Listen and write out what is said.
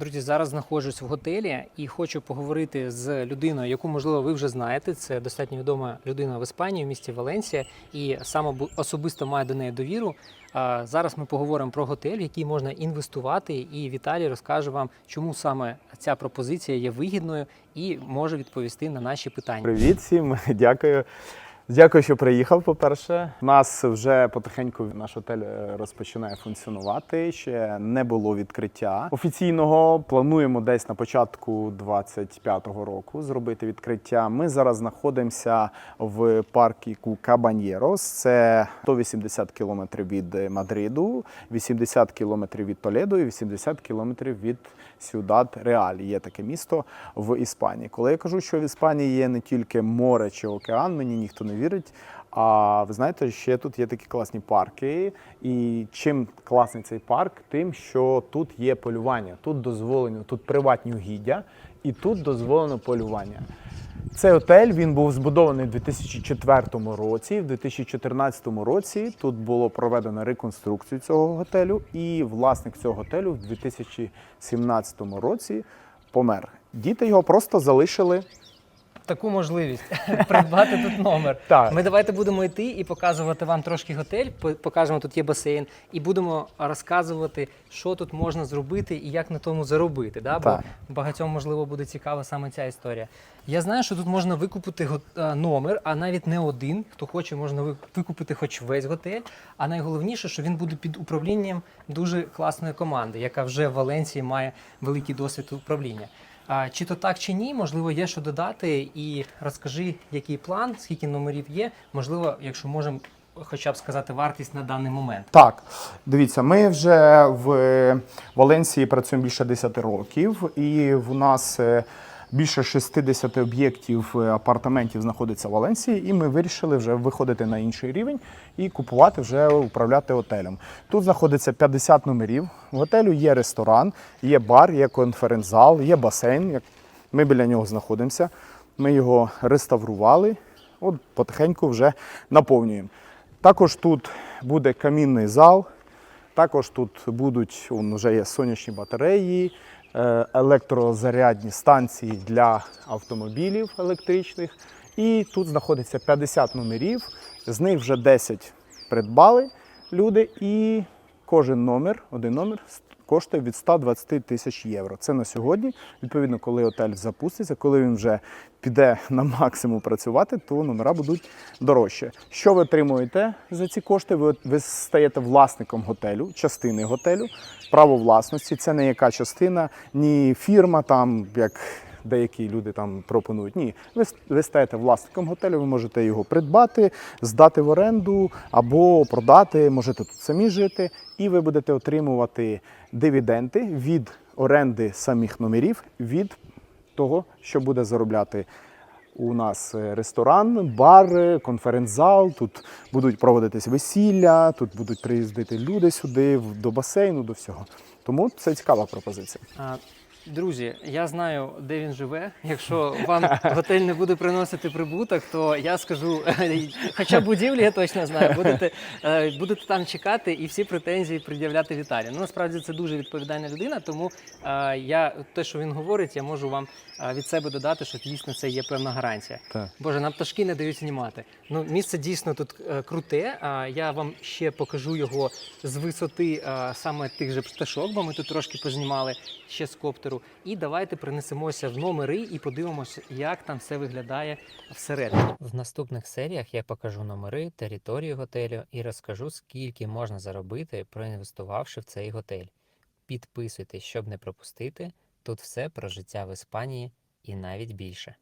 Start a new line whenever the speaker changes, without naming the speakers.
Друзі, зараз знаходжусь в готелі і хочу поговорити з людиною, яку можливо ви вже знаєте. Це достатньо відома людина в Іспанії, в місті Валенсія, і сам обу- особисто має до неї довіру. Зараз ми поговоримо про готель, в який можна інвестувати. І Віталій розкаже вам, чому саме ця пропозиція є вигідною і може відповісти на наші питання.
Привіт всім, дякую. Дякую, що приїхав. По-перше, нас вже потихеньку наш готель е, розпочинає функціонувати. Ще не було відкриття офіційного. Плануємо десь на початку 25-го року зробити відкриття. Ми зараз знаходимося в парку Кабаньєрос. Це 180 кілометрів від Мадриду, 80 кілометрів від Толедо і 80 кілометрів від Сюдад Реаль. Є таке місто в Іспанії. Коли я кажу, що в Іспанії є не тільки море чи океан, мені ніхто не вірить. А ви знаєте, ще тут є такі класні парки. І чим класний цей парк, тим, що тут є полювання, тут дозволено, тут приватні угіддя, і тут дозволено полювання. Цей готель він був збудований у 2004 році. В 2014 році тут було проведено реконструкцію цього готелю, і власник цього готелю в 2017 році помер. Діти його просто залишили.
Таку можливість придбати тут номер.
Так.
Ми давайте будемо йти і показувати вам трошки готель. Покажемо, тут є басейн, і будемо розказувати, що тут можна зробити і як на тому заробити. Да? Бо багатьом, можливо, буде цікава саме ця історія. Я знаю, що тут можна викупити е, номер, а навіть не один. Хто хоче, можна викупити хоч весь готель. А найголовніше, що він буде під управлінням дуже класної команди, яка вже в Валенції має великий досвід управління. Чи то так, чи ні, можливо, є що додати, і розкажи, який план, скільки номерів є. Можливо, якщо можемо хоча б сказати вартість на даний момент.
Так, дивіться, ми вже в Валенсії працюємо більше 10 років, і в нас е, більше 60 об'єктів е, апартаментів знаходиться в Валенсії, і ми вирішили вже виходити на інший рівень і купувати вже управляти готелем. Тут знаходиться 50 номерів. В готелю є ресторан, є бар, є конференц-зал, є басейн. Ми біля нього знаходимося. Ми його реставрували. От потихеньку вже наповнюємо. Також тут буде камінний зал, також тут будуть вже є сонячні батареї, електрозарядні станції для автомобілів електричних. І тут знаходиться 50 номерів, з них вже 10 придбали люди, і кожен номер, один номер коштує від 120 тисяч євро. Це на сьогодні. Відповідно, коли готель запуститься, коли він вже піде на максимум працювати, то номера будуть дорожче. Що ви отримуєте за ці кошти? Ви, ви стаєте власником готелю, частини готелю, право власності. Це не яка частина, ні фірма, там як. Деякі люди там пропонують. Ні, ви, ви стаєте власником готелю, ви можете його придбати, здати в оренду або продати, можете тут самі жити, і ви будете отримувати дивіденти від оренди самих номерів, від того, що буде заробляти у нас е, ресторан, бар, е, конференц-зал. Тут будуть проводитись весілля, тут будуть приїздити люди сюди, до басейну, до всього. Тому це цікава пропозиція.
Друзі, я знаю, де він живе. Якщо вам готель не буде приносити прибуток, то я скажу, хоча будівлі я точно знаю, будете, е, будете там чекати і всі претензії пред'являти Віталію. Ну насправді це дуже відповідальна людина, тому е, я те, що він говорить, я можу вам е, від себе додати, що дійсно це є певна гарантія.
Так.
Боже, нам пташки не дають знімати. Ну, місце дійсно тут круте. Я вам ще покажу його з висоти саме тих же пташок, бо ми тут трошки познімали ще з коптеру. І давайте принесемося в номери і подивимося, як там все виглядає всередині. В наступних серіях я покажу номери, територію готелю і розкажу, скільки можна заробити, проінвестувавши в цей готель. Підписуйтесь, щоб не пропустити. Тут все про життя в Іспанії і навіть більше.